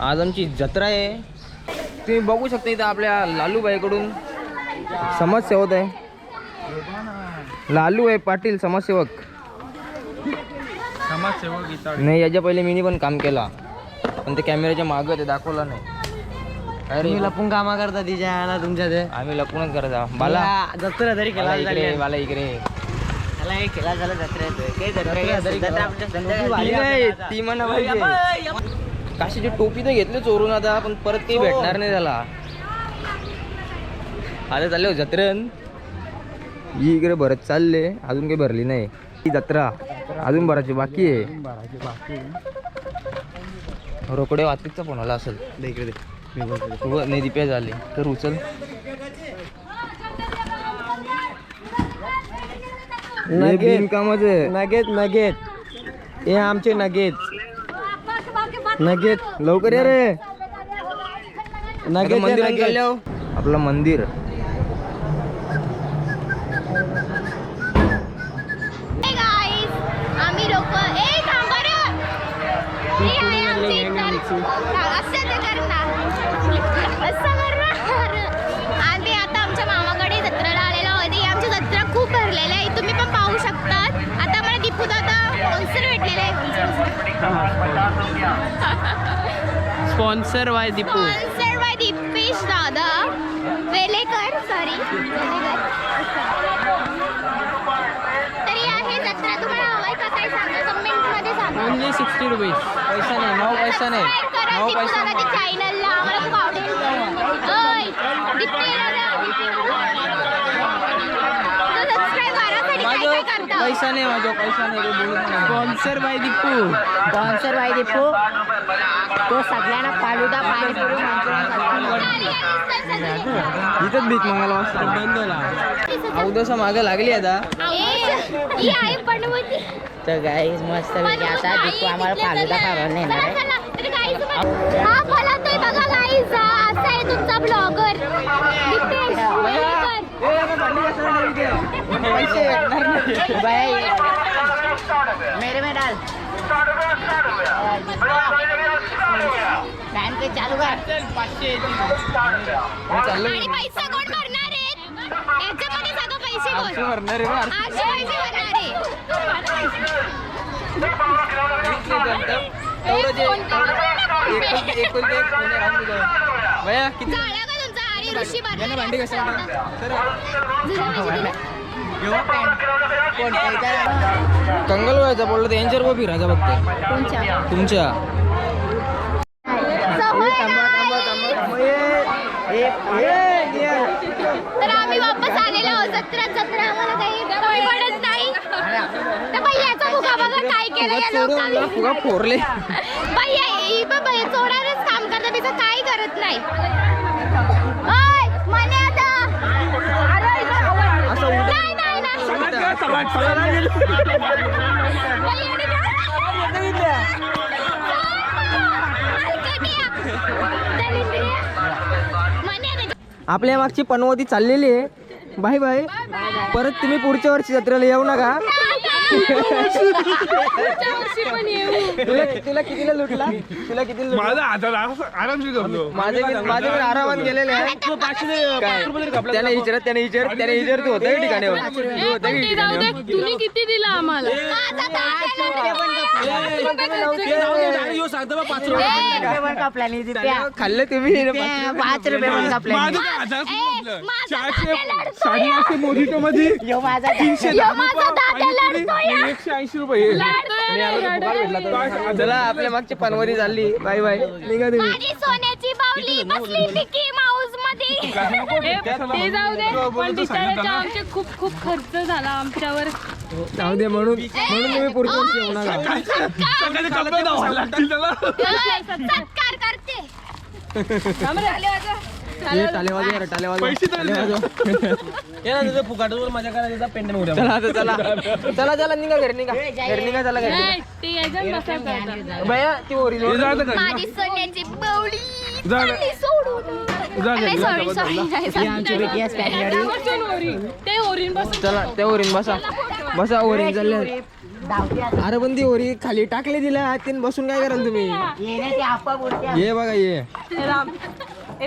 आज आमची जत्रा आहे. तुम्ही बघू शकता इथं आपल्या लालूबाईकडून समाजसेवक आहे. लालू आहे पाटील समाजसेवक. समाजसेवक गीता नाही याच्या पहिले मी पण काम केला. पण ते कॅमेऱ्याच्या मागं ते दाखवला नाही. काय रे तुम्ही लपून कामा करता तिच्या याला तुमच्या ते आम्ही लपूनच करता बाला. जत्रा तरी केला इकडे बाला इकडे एक केला झाला जत्रा ती म्हणा काशीची टोपी तर घेतली चोरून आता पण परत काही भेटणार नाही त्याला. आता चालले हो जत्रेन ही इकडे भरत चालले अजून काही भरली नाही. ही जत्रा अजून भरायची बाकी आहे. रोकडे वाहतूकचा फोन आला असेल. इकडे नाही दिप्या झाले. तर उचल. हे आहे. नगेत नगेत. हे आमचे नगेत. नगेत. लवकर ये रे. नगेत मंदिर नगेत. आपलं मंदिर. आम्ही. हे आता आमच्या मामाकडे जत्रेला आलेलो आहोत. ही आमची जत्रा खूप भरलेली आहे. तुम्ही पण पाहू शकतात. आता मला दीपू दादा स्पॉन्सर भेटलेले sponsor by Deepu sponsor by Dipesh दादा वेलेकर सॉरी तरी आहे जत्रा. तुम्हाला हवाय का काय सांगा? कमेंटमध्ये सांगा. ओनली सिक्स्टी रुपीज पैसा नाही. माऊ पैसा नाही. दीपू पैसा चॅनलला आम्हाला खूप आवडेल. ओय दीपू दादा सबस्क्राईब करासाठी काय काय करता पैसा नाही माझ्या पैसा नाही sponsor by Deepu sponsor by Deepu तो सगळ्यांना फालुदा पाणीपुरी इथंच भीक मंगायला वाजता बंद होला अवदसा मागं लागली आता. ही तर गाईज मस्त आता दीपू आम्हाला फालुदा खायला नेणार आहे हा फलातोय बघा गाईज असा आहे तुमचा ब्लॉगर दीपेश वेलकर. बाय मेरे में डाल फॅन पे चालू कर पैसा कोण भरणार आहे याच्यामध्ये सगळं पैसे कोण भरणार. आठशे पैसे भरणार आहे. भैया किती झाला का तुमचा आणि ऋषी भरणार भांडी आहे? कंगल व्हायचा बोललं तर यांच्यावर उभं फिरायचा फक्त कोणच्या? तुमच्या. तर आम्ही वापस आलेलो. आहोत जत्रा जत्रा आम्हाला काही नाही. तर मुका बघा काय केलं या लोकांनी. फुगा फोरले. भैया ही पण भैया चोरानेच काम करतात. बिचं काही करत नाही. आपल्या मागची पनवती चाललेली आहे. Bye bye. परत तुम्ही पुढच्या वर्षी जत्रेला येऊ नका. तुला तुला कितीला लुटला? तुला किती माझा हातात आरामशीर जमलो माझे पण- माझे पण आरामात गेलेले आहे. काय? त्याने त्याने तू होतं ठिकाणी तू तुम्ही किती दिला आम्हाला? पण खाल्लं तुम्ही त्या पाच रुपये पण कापल्याने माझं काय हजार चारशे. साडे आठशे मोजिटो मध्ये यो माझा तीनशे यो दहा रुपये. एकशे ऐंशी रुपये. चला आपल्या मागची पनवती चालली बाय बाय. निघा तुम्ही. सोन्याची बावली बसली मिकी माऊसमध्ये. ते जाऊ दे. पण बिचारायचा आमचे खूप खूप खर्च झाला आमच्यावर. जाऊ दे म्हणून म्हणून तुम्ही लागतील त्याला. सत्कार करते. चला आता चला. चला चला निघा घरी निघा. घरी निघा चला घरी. ते भैया? माझी सोन्याची जा. चालली सोडून. जा नाही जा. नाही sorry. ओरीन बसून चला त्या ओरीन बसा. बसा ओरीन चालले. अरे पण ती ओरी खाली टाकले दिला तीन बसून काय कराल तुम्ही? ये बघा ये. राम. हे.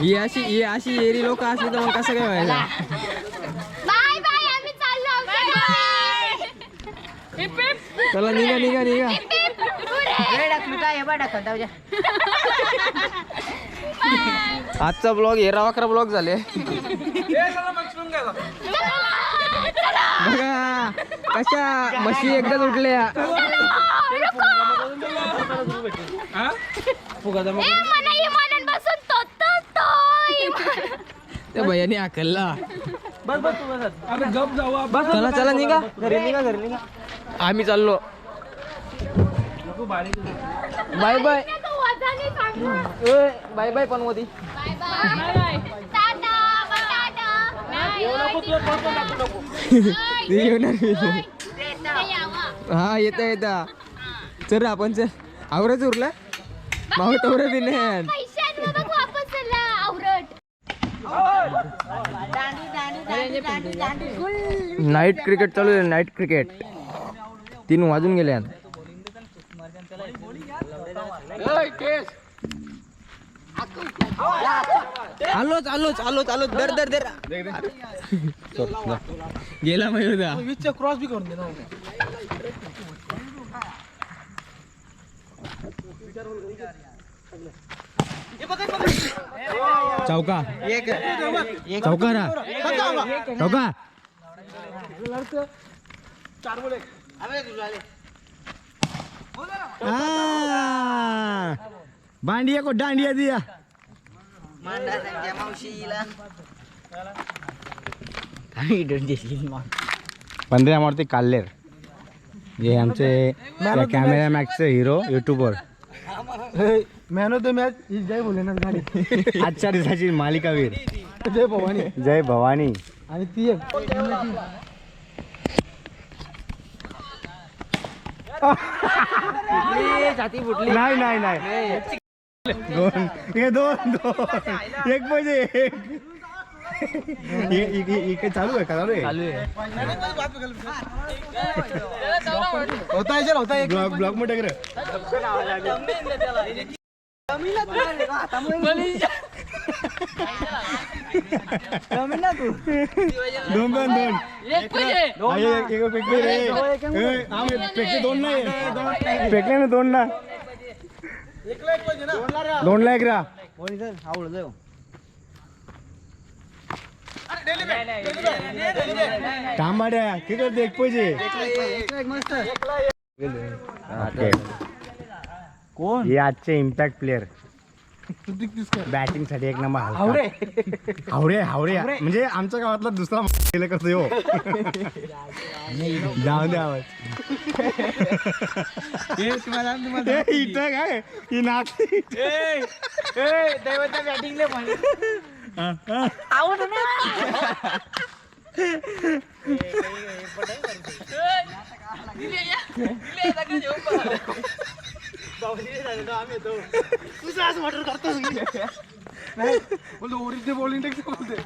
ही अशी ही अशी एरी लोक असली तर मग कसं काय व्हायला बाय बाय आम्ही चाललो. चला निघा निघा निघा. हे. आजचा ब्लॉग हेरा वाकरा ब्लॉग झाले. बघा कशा म्हशी एकदाच उठल्या. मला ही म्हणून बसून तो तो तो त्या भैयाने हाकलला अरे गप जाऊ आपण. चला चला निघा। घरी निघा घरी निघा. आम्ही चाललो. Bye bye. तू वजाने सांग बाय बाय पण मोदी बाय. बाय. ते येणार मी. ते. हा येता येता. चल रे आपण चल. आवरच उरला. माऊ तवरे बी नाही नाईट क्रिकेट चालू आहे नाईट क्रिकेट तीन वाजून गेले. आलोच आलोच आलोच आलोच दर दर दर चल. गेला मयूर क्रॉस बी करून दे ना चौका. चौका रा. चौका. बांडिया को डांडिया दिया. पंधरा मारुती काल्लेर हे आमचे camera मॅक्सचे hero man of the match ही जय भोलेनाथ गाडी आजच्या दिवसाची मालिकावीर. जय भवानी. जय भवानी. आणि ती एक. छाती फुटली नाही नाही नाही. दोन. हे दोन दोन. एक पाहिजे एक. इ- इ- इ- इकडे चालू आहे का? चालू आहे. चालू आहे. होता आहे होता एक ब्लॉग ब्लॉगमध्ये कर. दोन दोन दोन हा, हा, दोन नाही. फेकले ना दोन ना. दोन ला एक रा. तांबाड्या किती एक पाहिजे कोण? हे आजचे इम्पॅक्ट प्लेअर बॅटिंगसाठी एक नंबर हावरे. हावरे हावरे. म्हणजे आमच्या गावातला दुसरा गेलं कसं हो जाऊ दे आवाज. हे इथं काय? ही हा, हा. बोलतो ओरिजिनल बॉलिंग टेक्स बोलते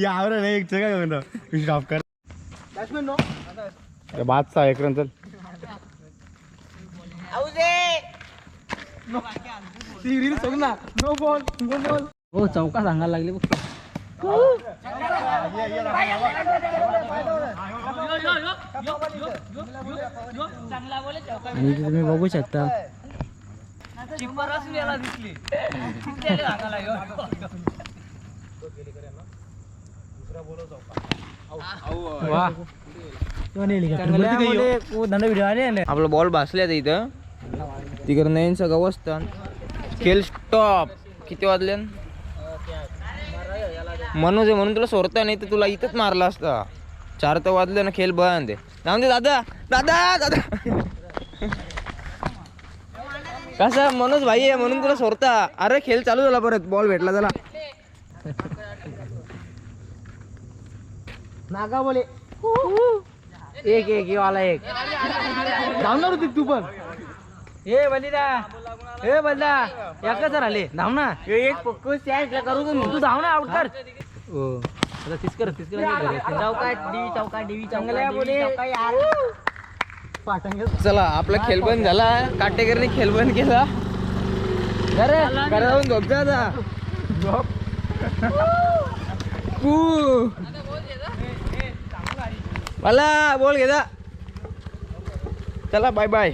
यावर नाही एक म्हणतो स्टॉप कर नो एक रन चल. ना. नो. Ball no ball. हो चौका सांगायला लागले बघ. आणि इथे तुम्ही बघू शकता. वा. आपला बॉल भासल्या इथं. तिकडं नयन सगळं वसतं खेळ स्टॉप किती वाजले मनोज आहे म्हणून तुला सोडता नाही तर तुला इथंच मारला असता. चार तर वाजले ना खेळ बंद आहे. जाऊन दे दादा. दादा दादा. कसं? मनोज भाई आहे म्हणून तुला सोडता. अरे खेळ चालू झाला परत. बॉल भेटला त्याला. नागा बोले. एक एक वाला एक. धावणार होती तू पण. ए बलिदा. ए बदला एकच राहिले? धाव ना. एक फोकस त्या करू तुम्ही. तू धाव ना आउट कर. ओ. आता तीस कर तीस कर चौका डिवी चौका डिवी चांगलं आहे चौका बोले. डिवी चौका यार. चला आपला खेळ बंद झाला. काटेकरने खेळ बंद केला. अरे. घरा जाऊन झोप जा आता. पू. मला बोल घे जा चला बाय बाय